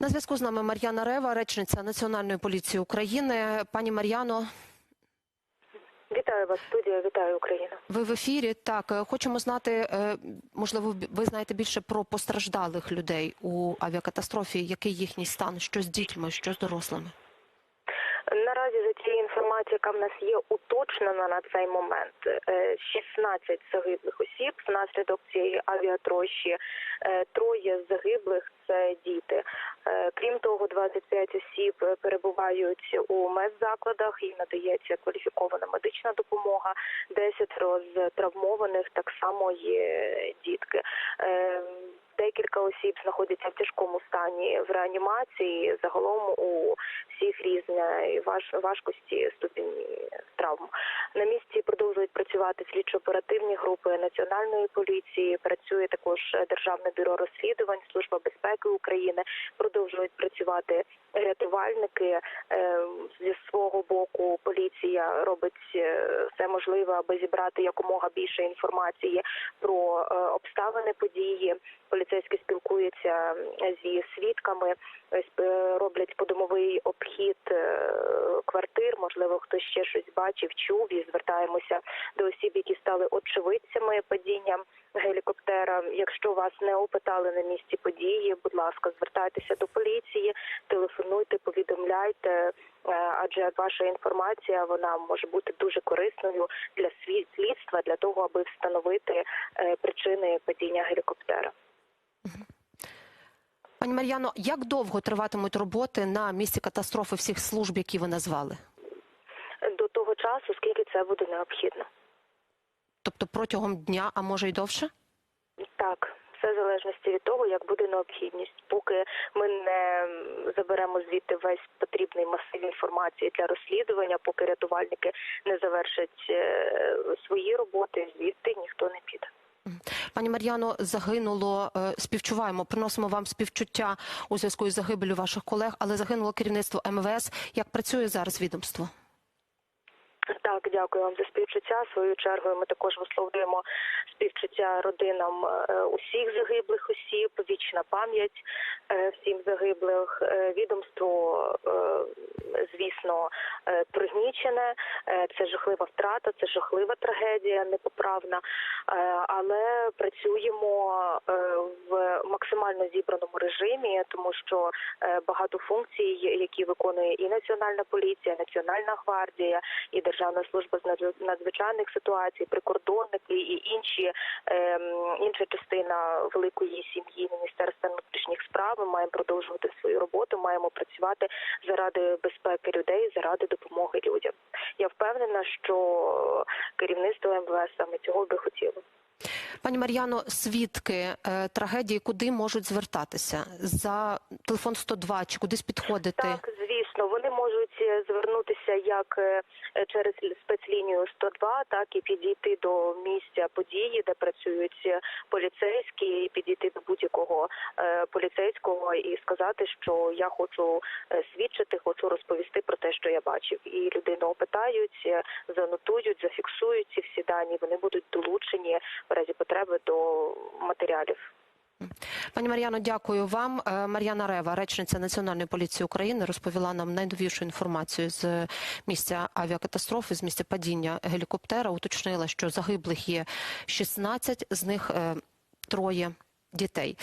На зв'язку з нами Мар'яна Рева, речниця Національної поліції України. Пані Мар'яно, Вітаю вас, студія. Вітаю Україну. ви в ефірі. Так, е, хочемо знати, е, можливо, ви знаєте більше про постраждалих людей у авіакатастрофі. Який їхній стан? Що з дітьми, що з дорослими? Наразі яка в нас є уточнена на цей момент, е, 16 загиблих осіб внаслідок цієї авіатрощі. Е, Троє загиблих це діти. Е, Крім того, 25 осіб е, перебувають у медзакладах. Їм надається кваліфікована медична допомога. 10 з травмованих так само є дітки. Е, Декілька осіб знаходяться в тяжкому стані в реанімації. Загалом у всіх різна важ, важкості ступені травм. На місці продовжують працювати слідчо-оперативні групи національної поліції. Працює також Державне бюро розслідувань, служба безпеки України. Продовжують працювати рятувальники. Е, Зі свого боку поліція робить е, все можливе, аби зібрати якомога більше інформації про е, обставини події. Поліцейські спілкуються зі свідками, роблять подомовий обхід квартир. Можливо, хтось ще щось бачив, чув і звертаємося до осіб, які стали очевидцями падіння гелікоптера. Якщо вас не опитали на місці події, будь ласка, звертайтеся до телефонуйте, повідомляйте, е, адже ваша інформація вона може бути дуже корисною для слідства для того, аби встановити е, причини падіння гелікоптера. Пані Мар'яно, як довго триватимуть роботи на місці катастрофи всіх служб, які ви назвали? До того часу, скільки це буде необхідно. Тобто протягом дня, а може й довше? Так, в залежності від того, як буде необхідність. Поки ми не заберемо звідти весь потрібний масив інформації для розслідування, поки рятувальники не завершать е, свої роботи, звідти ніхто не піде. Пані Мар'яно, загинуло, е, співчуваємо, приносимо вам співчуття у зв'язку із загибелю ваших колег, але загинуло керівництво МВС. Як працює зараз відомство? Так, дякую вам за співчуття. Своєю чергою ми також висловлюємо співчуття родинам е, усіх загиблих осіб, вічна пам'ять е, всім загиблих. Е, Відомство, звісно, пригнічене. Це жахлива втрата, це жахлива трагедія, непоправна. Але працюємо в максимально зібраному режимі, тому що багато функцій, які виконує і Національна поліція, Національна гвардія, і Державна служба з надзвич- надзвичайних ситуацій, прикордонники і інші ем, інша частина великої сім'ї Міністерства внутрішніх справ. Ми маємо продовжувати свою роботу, маємо працювати заради безпеки людей, заради допомоги людям. Я впевнена, що керівництво МВС саме цього би хотіло. Пані Мар'яно, свідки е, трагедії, куди можуть звертатися за телефон 102 чи кудись підходити? Так, звісно, вони можуть е, звернутися як е, через спецлінію 102, так і підійти до місця події, де працюють поліцейські, і підійти до будь-якого е, поліцейського і сказати, що я хочу е, свідчити, хочу розповісти про те, що я бачив. І людину опитають, занотують, зафіксують ці всі дані. Вони будуть долучені в разі потреби до матеріалів. Пані Мар'яно, дякую вам. Е, Мар'яна Рева, речниця Національної поліції України, розповіла нам найновішу інформацію з місця авіакатастрофи, з місця падіння гелікоптера. Уточнила, що загиблих є 16, з них е, троє дітей.